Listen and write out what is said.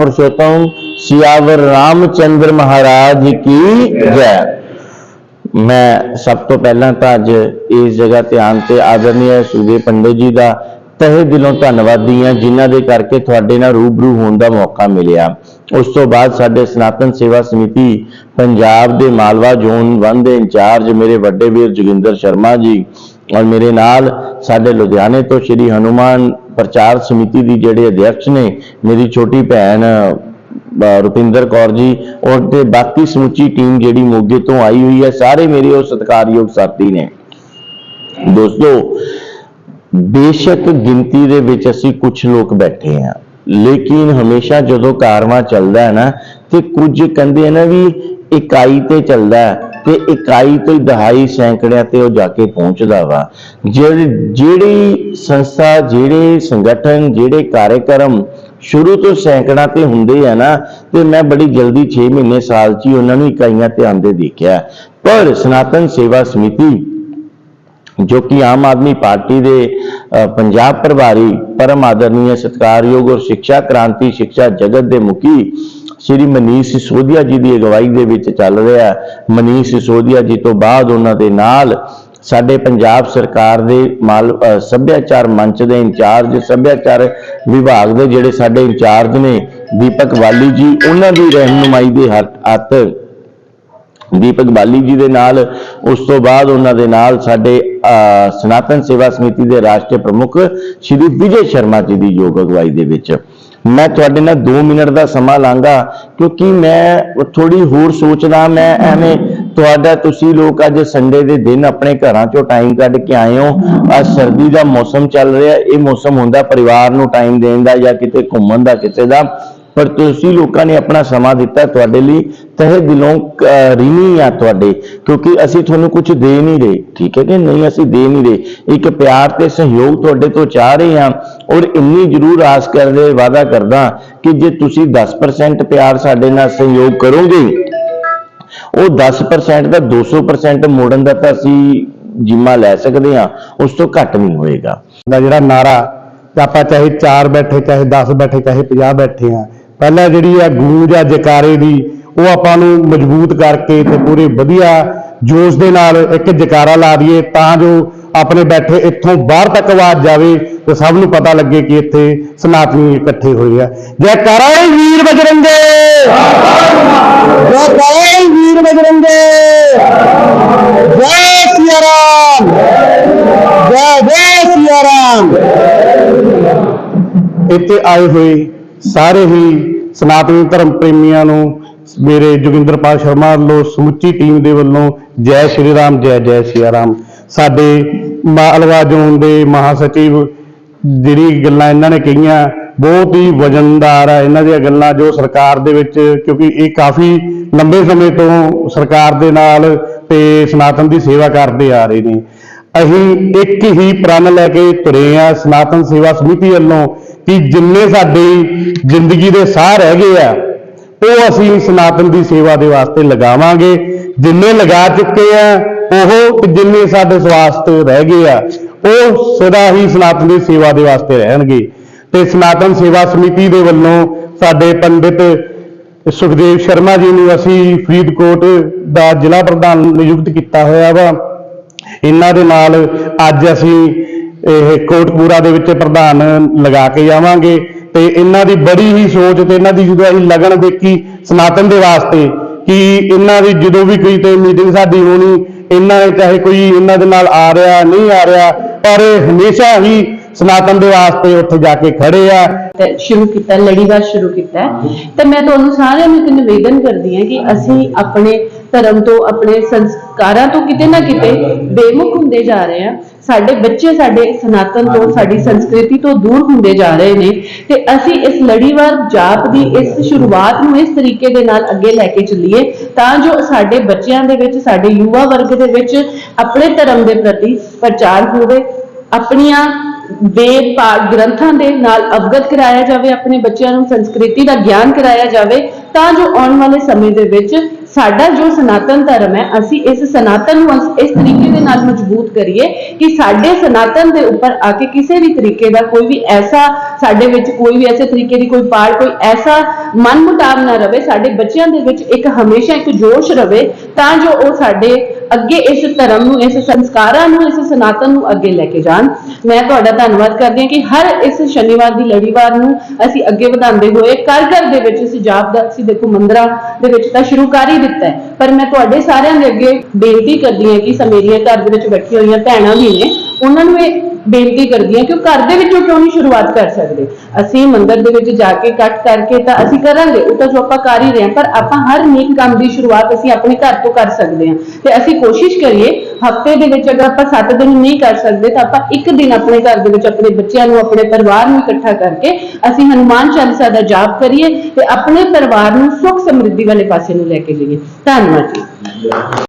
पुरुषोत्तम, सियावर ਰਾਮਚੰਦਰ ਮਹਾਰਾਜ ਕੀ ਜੈ ਮੈਂ ਸਭ ਤੋਂ ਪਹਿਲਾਂ ਤਾਂ ਅੱਜ ਇਸ ਜਗ੍ਹਾ ਤੇ ਆਣ ਤੇ ਆਦਰਨੀय ਸੁਦੇ ਪੰਡਿਤ ਜੀ ਦਾ ਤਹਿ ਦਿਲੋਂ ਧੰਨਵਾਦੀ ਆ ਜਿਨ੍ਹਾਂ ਦੇ ਕਰਕੇ ਤੁਹਾਡੇ ਨਾਲ ਰੂਬਰੂ ਹੋਣ ਦਾ ਮੌਕਾ ਮਿਲਿਆ ਉਸ ਤੋਂ ਬਾਅਦ ਸਾਡੇ ਸਨਾਤਨ ਸੇਵਾ ਸਮਿਤੀ ਪੰਜਾਬ ਦੇ ਮਾਲਵਾ ਜ਼ੋਨ 1 ਦੇ ਇੰਚਾਰਜ ਮੇਰੇ ਵੱਡੇ ਵੀਰ ਜੋਗਿੰਦਰ ਸ਼ਰਮਾ ਜੀ ਔਰ ਮੇਰੇ ਨਾਲ ਸਾਡੇ ਲੁਧਿਆਣੇ ਤੋਂ ਸ਼੍ਰੀ ਹਨੂਮਾਨ ਪ੍ਰਚਾਰ ਸਮਿਤੀ ਦੀ ਜਿਹੜੇ ਅਧਿਕਸ਼ ਨੇ, ਮੇਰੀ ਛੋਟੀ ਭੈਣ ਰੁਪਿੰਦਰ ਕੌਰ ਜੀ, ਔਰ ਤੇ ਬਾਕੀ ਸਮੁੱਚੀ ਟੀਮ ਜਿਹੜੀ ਮੋਗੇ ਤੋਂ ਆਈ ਹੋਈ ਹੈ, ਸਾਰੇ ਮੇਰੇ ਉਹ ਸਤਿਕਾਰਯੋਗ ਸਾਥੀ ਨੇ। ਦੋਸਤੋ, ਬੇਸ਼ੱਕ ਗਿਣਤੀ ਦੇ ਵਿੱਚ ਅਸੀਂ ਕੁਝ ਲੋਕ ਬੈਠੇ ਹਾਂ, ਲੇਕਿਨ ਹਮੇਸ਼ਾ ਜਦੋਂ ਕਾਰਵਾ ਚੱਲਦਾ ਹੈ ਨਾ, ਤੇ ਕੁਝ ਕਹਿੰਦੇ ਆ ਨਾ ਵੀ ਇਕਾਈ ਤੇ ਚੱਲਦਾ ਹੈ ਤੇ ਇਕਾਈ ਤੋਂ ਦਹਾਈ ਸੈਂਕੜਿਆਂ ਤੇ ਉਹ ਜਾ ਕੇ ਪਹੁੰਚਦਾ ਵਾ। ਜਿਹੜੀ ਜਿਹੜੀ ਸੰਸਥਾ, ਜਿਹੜੇ ਸੰਗਠਨ, ਜਿਹੜੇ ਕਾਰਜਕਰਮ ਸ਼ੁਰੂ ਤੋਂ ਸੈਂਕੜਾਂ ਤੇ ਹੁੰਦੇ ਆ ਨਾ, ਤੇ ਮੈਂ ਬੜੀ ਜਲਦੀ 6 ਮਹੀਨੇ ਸਾਲ 'ਚ ਹੀ ਉਹਨਾਂ ਨੂੰ ਇਕਾਈਆਂ ਤੇ ਆਂਦੇ ਦੇਖਿਆ। ਪਰ ਸਨਾਤਨ ਸੇਵਾ ਸਮਿਤੀ, ਜੋ ਕਿ ਆਮ ਆਦਮੀ ਪਾਰਟੀ ਦੇ ਪੰਜਾਬ ਪ੍ਰਭਾਰੀ, ਪਰਮ ਆਦਰਨੀय ਸਤਿਕਾਰਯੋਗ ਔਰ ਸਿੱਖਿਆ ਕ੍ਰਾਂਤੀ, ਸਿੱਖਿਆ ਜਗਤ ਦੇ ਮੁਖੀ ਸ਼੍ਰੀ ਮਨੀਸ਼ ਸਿਸੋਦੀਆ ਜੀ ਦੀ ਅਗਵਾਈ ਦੇ ਵਿੱਚ ਚੱਲ ਰਿਹਾ। ਮਨੀਸ਼ ਸਿਸੋਦੀਆ ਜੀ ਤੋਂ ਬਾਅਦ ਉਹਨਾਂ ਦੇ ਨਾਲ ਸਾਡੇ ਪੰਜਾਬ ਸਰਕਾਰ ਦੇ ਮਾਲ ਸੱਭਿਆਚਾਰ ਮੰਚ ਦੇ ਇੰਚਾਰਜ ਸੱਭਿਆਚਾਰ ਵਿਭਾਗ ਦੇ ਜਿਹੜੇ ਸਾਡੇ ਇੰਚਾਰਜ ਨੇ ਦੀਪਕ ਵਾਲੀ ਜੀ ਉਹਨਾਂ ਦੀ ਰਹਿਨੁਮਾਈ ਦੇ ਹੱਥ ਹੱਥ ਦੀਪਕ ਬਾਲੀ ਜੀ ਦੇ ਨਾਲ ਉਸ ਤੋਂ ਬਾਅਦ ਉਹਨਾਂ ਦੇ ਨਾਲ ਸਾਡੇ ਅਹ, ਸਨਾਤਨ ਸੇਵਾ ਸਮਿਤੀ ਦੇ ਰਾਸ਼ਟਰੀ ਪ੍ਰਮੁੱਖ ਸ਼੍ਰੀ ਵਿਜੇ ਸ਼ਰਮਾ ਜੀ ਦੀ ਯੋਗ ਅਗਵਾਈ ਦੇ ਵਿੱਚ। ਮੈਂ ਤੁਹਾਡੇ ਨਾਲ 2 ਮਿੰਟ ਦਾ ਸਮਾਂ ਲਾਂਗਾ, ਕਿਉਂਕਿ ਮੈਂ ਥੋੜੀ ਹੋਰ ਸੋਚਦਾ, ਮੈਂ ਐਵੇਂ ਤੁਹਾਡਾ, ਤੁਸੀਂ ਲੋਕ ਅੱਜ ਸੰਡੇ ਦੇ ਦਿਨ ਆਪਣੇ ਘਰਾਂ ਚੋਂ ਟਾਈਮ ਕੱਢ ਕੇ ਆਏ ਹੋ। ਅੱਜ ਸਰਦੀ ਦਾ ਮੌਸਮ ਚੱਲ ਰਿਹਾ, ਇਹ ਮੌਸਮ ਹੁੰਦਾ ਪਰਿਵਾਰ ਨੂੰ ਟਾਈਮ ਦੇਣ ਦਾ ਜਾਂ ਕਿਤੇ ਘੁੰਮਣ ਦਾ, ਕਿਸੇ ਦਾ। ਪਰ ਤੁਸੀਂ ਲੋਕਾਂ ਨੇ ਆਪਣਾ ਸਮਾਂ ਦਿੱਤਾ ਤੁਹਾਡੇ ਲਈ ਤਹਿ ਦਿਲੋਂ ਅਹ, ਆ ਤੁਹਾਡੇ ਕਿਉਂਕਿ ਅਸੀਂ ਤੁਹਾਨੂੰ ਕੁਝ ਦੇ ਨਹੀਂ ਰਹੇ ਠੀਕ ਹੈ ਕਿ ਨਹੀਂ? ਅਸੀਂ ਦੇ ਨਹੀਂ ਰਹੇ। ਇੱਕ ਪਿਆਰ ਤੇ ਸਹਿਯੋਗ ਤੁਹਾਡੇ ਤੋਂ ਚਾਹ ਰਹੇ ਹਾਂ ਔਰ ਇੰਨੀ ਜ਼ਰੂਰ ਆਸ ਕਰਦੇ ਵਾਅਦਾ ਕਰਦਾ ਕਿ ਜੇ ਤੁਸੀਂ 10% ਪਿਆਰ ਸਾਡੇ ਨਾਲ ਸਹਿਯੋਗ ਕਰੋਗੇ ਉਹ 10% ਦਾ 200% ਮੋੜਨ ਦਾ ਤਾਂ ਅਸੀਂ ਜਿੰਮਾ ਲੈ ਸਕਦੇ ਹਾਂ ਉਸ ਤੋਂ ਘੱਟ ਨਹੀਂ ਹੋਏਗਾ। ਦਾ ਜਿਹੜਾ ਨਾਰਾ ਆਪਾਂ ਚਾਹੇ 4 ਬੈਠੇ ਚਾਹੇ 10 ਬੈਠੇ ਚਾਹੇ 50 ਬੈਠੇ ਆ ਪਹਿਲਾਂ ਜਿਹੜੀ ਆ ਗੂੰਜ ਆ ਜਕਾਰੇ ਦੀ, ਉਹ ਆਪਾਂ ਨੂੰ ਮਜ਼ਬੂਤ ਕਰਕੇ ਤੇ ਪੂਰੇ ਵਧੀਆ ਜੋਸ਼ ਦੇ ਨਾਲ ਇੱਕ ਜਕਾਰਾ ਲਾ ਦਈਏ, ਤਾਂ ਜੋ ਆਪਣੇ ਬੈਠੇ ਇੱਥੋਂ ਬਾਹਰ ਤੱਕ ਆਵਾਜ਼ ਜਾਵੇ ਤੇ ਸਭ ਨੂੰ ਪਤਾ ਲੱਗੇ ਕਿ ਇੱਥੇ ਸਨਾਤਨੀ ਇਕੱਠੇ ਹੋਏ ਆ। ਜੈਕਾਰਾ ਏ ਵੀਰ ਬਜਰੰਗੇ! ਜੈਕਾਰਾ ਏ ਵੀਰ ਬਜਰੰਗੇ! ਜੈ ਸਿਆ ਜੈ ਜੈ ਸਿਆ ਰਾਮ ਇੱਥੇ ਆਏ ਹੋਏ ਸਾਰੇ ਹੀ ਸਨਾਤਨੀ ਧਰਮ ਪ੍ਰੇਮੀਆਂ ਨੂੰ ਮੇਰੇ ਜੋਗਿੰਦਰਪਾਲ ਸ਼ਰਮਾ ਵੱਲੋਂ ਸਮੁੱਚੀ ਟੀਮ ਦੇ ਵੱਲੋਂ ਜੈ ਸ਼੍ਰੀ ਰਾਮ, ਜੈ ਜੈ ਸਿਆ ਰਾਮ। ਸਾਡੇ ਮਾਲਵਾ ਜ਼ੋਨ ਦੇ ਮਹਾਸਚਿਵ ਜਿਹੜੀ ਗੱਲਾਂ ਇਹਨਾਂ ਨੇ ਕਹੀਆਂ, ਬਹੁਤ ਹੀ ਵਜਨਦਾਰ ਆ ਇਹਨਾਂ ਦੀਆਂ ਗੱਲਾਂ ਜੋ ਸਰਕਾਰ ਦੇ ਵਿੱਚ, ਕਿਉਂਕਿ ਇਹ ਕਾਫੀ ਲੰਬੇ ਸਮੇਂ ਤੋਂ ਸਰਕਾਰ ਦੇ ਨਾਲ ਤੇ ਸਨਾਤਨ ਦੀ ਸੇਵਾ ਕਰਦੇ ਆ ਰਹੇ ਨੇ। ਅਸੀਂ ਇੱਕ ਹੀ ਪ੍ਰਣ ਲੈ ਕੇ ਤੁਰੇ ਆ, ਸਨਾਤਨ ਸੇਵਾ ਸਮਿਤੀ ਵੱਲੋਂ ਕਿ ਜਿੰਨੇ ਸਾਡੀ ਜ਼ਿੰਦਗੀ ਦੇ ਸਾਹ ਰਹਿ ਗਏ ਆ, ਉਹ ਅਸੀਂ ਸਨਾਤਨ ਦੀ ਸੇਵਾ ਦੇ ਵਾਸਤੇ ਲਗਾਵਾਂਗੇ। ਜਿੰਨੇ ਲਗਾ ਚੁੱਕੇ ਆ, ਉਹ ਜਿੰਨੇ ਸਾਡੇ ਸਵਾਸਤੇ ਰਹਿ ਗਏ ਆ, ਉਹ ਸਦਾ ਹੀ ਸਨਾਤਨ ਦੀ ਸੇਵਾ ਦੇ ਵਾਸਤੇ ਰਹਿਣਗੇ। ਤੇ ਸਨਾਤਨ ਸੇਵਾ ਸਮਿਤੀ ਦੇ ਵੱਲੋਂ ਸਾਡੇ ਪੰਡਿਤ ਸੁਖਦੇਵ ਸ਼ਰਮਾ ਜੀ ਨੂੰ ਅਸੀਂ ਫਰੀਦਕੋਟ ਦਾ ਜ਼ਿਲ੍ਹਾ ਪ੍ਰਧਾਨ ਨਿਯੁਕਤ ਕੀਤਾ ਹੋਇਆ ਵਾ। ਇਹਨਾਂ ਦੇ ਨਾਲ ਅੱਜ ਅਸੀਂ ਇਹ ਕੋਟਪੂਰਾ ਦੇ ਵਿੱਚ ਪ੍ਰਧਾਨ ਲਗਾ ਕੇ ਜਾਵਾਂਗੇ ਤੇ ਇਹਨਾਂ ਦੀ ਬੜੀ ਹੀ ਸੋਚ ਤੇ ਇਹਨਾਂ ਦੀ ਜਦੋਂ ਅਸੀਂ ਲਗਨ ਦੇਖੀ ਸਨਾਤਨ ਦੇ ਵਾਸਤੇ ਕਿ ਇਹਨਾਂ ਦੀ ਜਦੋਂ ਵੀ ਕੋਈ ਤੇ ਮੀਟਿੰਗ ਸਾਡੀ ਹੋਣੀ, ਇਹਨਾਂ ਚਾਹੇ ਕੋਈ ਇਹਨਾਂ ਦੇ ਨਾਲ ਆ ਰਿਹਾ, ਨਹੀਂ ਆ ਰਿਹਾ, ਪਰ ਹਮੇਸ਼ਾ ਹੀ ਸਨਾਤਨ ਦੇ ਵਾਸਤੇ ਉੱਥੇ ਜਾ ਕੇ ਖੜੇ ਆ। ਤੇ ਸ਼ੁਰੂ ਕੀਤਾ ਲੜੀਵਾਰ ਸ਼ੁਰੂ ਕੀਤਾ। ਤੇ ਮੈਂ ਤੁਹਾਨੂੰ ਸਾਰਿਆਂ ਨੂੰ ਇੱਕ ਨਿਵੇਦਨ ਕਰਦੀ ਹਾਂ ਕਿ ਅਸੀਂ ਆਪਣੇ ਧਰਮ ਤੋਂ, ਆਪਣੇ ਸੰਸਕਾਰਾਂ ਤੋਂ ਕਿਤੇ ਨਾ ਕਿਤੇ ਬੇਮੁਖ ਹੁੰਦੇ ਜਾ ਰਹੇ ਹਾਂ। ਸਾਡੇ ਬੱਚੇ ਸਾਡੇ ਸਨਾਤਨ ਤੋਂ, ਸਾਡੀ ਸੰਸਕ੍ਰਿਤੀ ਤੋਂ ਦੂਰ ਹੁੰਦੇ ਜਾ ਰਹੇ ਨੇ। ਤੇ ਅਸੀਂ ਇਸ ਲੜੀਵਾਰ ਜਾਪ ਦੀ ਇਸ ਸ਼ੁਰੂਆਤ ਨੂੰ ਇਸ ਤਰੀਕੇ ਦੇ ਨਾਲ ਅੱਗੇ ਲੈ ਕੇ ਚੱਲੀਏ, ਤਾਂ ਜੋ ਸਾਡੇ ਬੱਚਿਆਂ ਦੇ ਵਿੱਚ, ਸਾਡੇ ਯੁਵਾ ਵਰਗ ਦੇ ਵਿੱਚ ਆਪਣੇ ਧਰਮ ਦੇ ਪ੍ਰਤੀ ਪ੍ਰਚਾਰ ਹੋਵੇ, ਆਪਣੀਆਂ ਵੇਦ ਪਾਠ ਗ੍ਰੰਥਾਂ ਦੇ ਨਾਲ ਅਵਗਤ ਕਰਾਇਆ ਜਾਵੇ, ਆਪਣੇ ਬੱਚਿਆਂ ਨੂੰ ਸੰਸਕ੍ਰਿਤੀ ਦਾ ਗਿਆਨ ਕਰਾਇਆ ਜਾਵੇ, ਤਾਂ ਜੋ ਆਉਣ ਵਾਲੇ ਸਮੇਂ ਦੇ ਵਿੱਚ ਸਾਡਾ ਜੋ ਸਨਾਤਨ ਧਰਮ ਹੈ, ਅਸੀਂ ਇਸ ਸਨਾਤਨ ਨੂੰ ਅਸ- ਇਸ ਤਰੀਕੇ ਦੇ ਨਾਲ ਮਜ਼ਬੂਤ ਕਰੀਏ ਕਿ ਸਾਡੇ ਸਨਾਤਨ ਦੇ ਉੱਪਰ ਆ ਕੇ ਕਿਸੇ ਵੀ ਤਰੀਕੇ ਦਾ ਕੋਈ ਵੀ ਐਸਾ ਸਾਡੇ ਵਿੱਚ ਕੋਈ ਵੀ ਐਸੇ ਤਰੀਕੇ ਦੀ ਕੋਈ ਪਾੜ ਕੋਈ ਐਸਾ ਮਨਮੁਟਾਵ ਨਾ ਰਵੇ, ਸਾਡੇ ਬੱਚਿਆਂ ਦੇ ਵਿੱਚ ਇੱਕ ਹਮੇਸ਼ਾ ਇੱਕ ਜੋਸ਼ ਰਵੇ, ਤਾਂ ਜੋ ਉਹ ਸਾਡੇ ਅੱਗੇ ਇਸ ਧਰਮ ਨੂੰ, ਇਸ ਸੰਸਕਾਰਾਂ ਨੂੰ, ਇਸ ਸਨਾਤਨ ਨੂੰ ਅੱਗੇ ਲੈ ਕੇ ਜਾਣ। ਮੈਂ ਤੁਹਾਡਾ ਧੰਨਵਾਦ ਕਰਦੀ ਹਾਂ ਕਿ ਹਰ ਇਸ ਸ਼ਨੀਵਾਰ ਦੀ ਲੜੀਵਾਰ ਨੂੰ ਅਸੀਂ ਅੱਗੇ ਵਧਾਉਂਦੇ ਹੋਏ ਘਰ ਘਰ ਦੇ ਵਿੱਚ ਅਸੀਂ ਜਾਪ ਦਾ ਅਸੀਂ ਦੇਖੋ ਮੰਦਰਾਂ ਦੇ ਵਿੱਚ ਤਾਂ ਸ਼ੁਰੂ ਕਰ ਹੀ ਦਿੱਤਾ ਹੈ। ਪਰ ਮੈਂ ਤੁਹਾਡੇ ਸਾਰਿਆਂ ਦੇ ਅੱਗੇ ਬੇਨਤੀ ਕਰਦੀ ਹਾਂ ਕਿ ਸਮੇਰੀਆਂ ਘਰ ਦੇ ਵਿੱਚ ਬੈਠੀਆਂ ਹੋਈਆਂ ਭੈਣਾਂ ਵੀ ਨੇ, ਉਹਨਾਂ ਨੂੰ ਇਹ ਬੇਨਤੀ ਕਰਦੀ ਹਾਂ ਕਿ ਉਹ ਘਰ ਦੇ ਵਿੱਚੋਂ ਕਿਉਂ ਨਹੀਂ ਸ਼ੁਰੂਆਤ ਕਰ ਸਕਦੇ? ਅਸੀਂ ਮੰਦਿਰ ਦੇ ਵਿੱਚ ਜਾ ਕੇ ਇਕੱਠ ਕਰਕੇ ਤਾਂ ਅਸੀਂ ਕਰਾਂਗੇ, ਉਹ ਤਾਂ ਜੋ ਆਪਾਂ ਕਰ ਹੀ ਰਹੇ ਹਾਂ, ਪਰ ਆਪਾਂ ਹਰ ਨੇਕ ਕੰਮ ਦੀ ਸ਼ੁਰੂਆਤ ਅਸੀਂ ਆਪਣੇ ਘਰ ਤੋਂ ਕਰ ਸਕਦੇ ਹਾਂ। ਤੇ ਅਸੀਂ ਕੋਸ਼ਿਸ਼ ਕਰੀਏ, ਹਫ਼ਤੇ ਦੇ ਵਿੱਚ ਅਗਰ ਆਪਾਂ 7 ਦਿਨ ਨਹੀਂ ਕਰ ਸਕਦੇ, ਤਾਂ ਆਪਾਂ ਇੱਕ ਦਿਨ ਆਪਣੇ ਘਰ ਦੇ ਵਿੱਚ ਆਪਣੇ ਬੱਚਿਆਂ ਨੂੰ, ਆਪਣੇ ਪਰਿਵਾਰ ਨੂੰ ਇਕੱਠਾ ਕਰਕੇ ਅਸੀਂ ਹਨੂਮਾਨ ਚਾਲੀਸਾ ਦਾ ਜਾਪ ਕਰੀਏ ਤੇ ਆਪਣੇ ਪਰਿਵਾਰ ਨੂੰ ਸੁੱਖ ਸਮਰਿੱਧੀ ਵਾਲੇ ਪਾਸੇ ਨੂੰ ਲੈ ਕੇ ਜਾਈਏ। ਧੰਨਵਾਦ ਜੀ।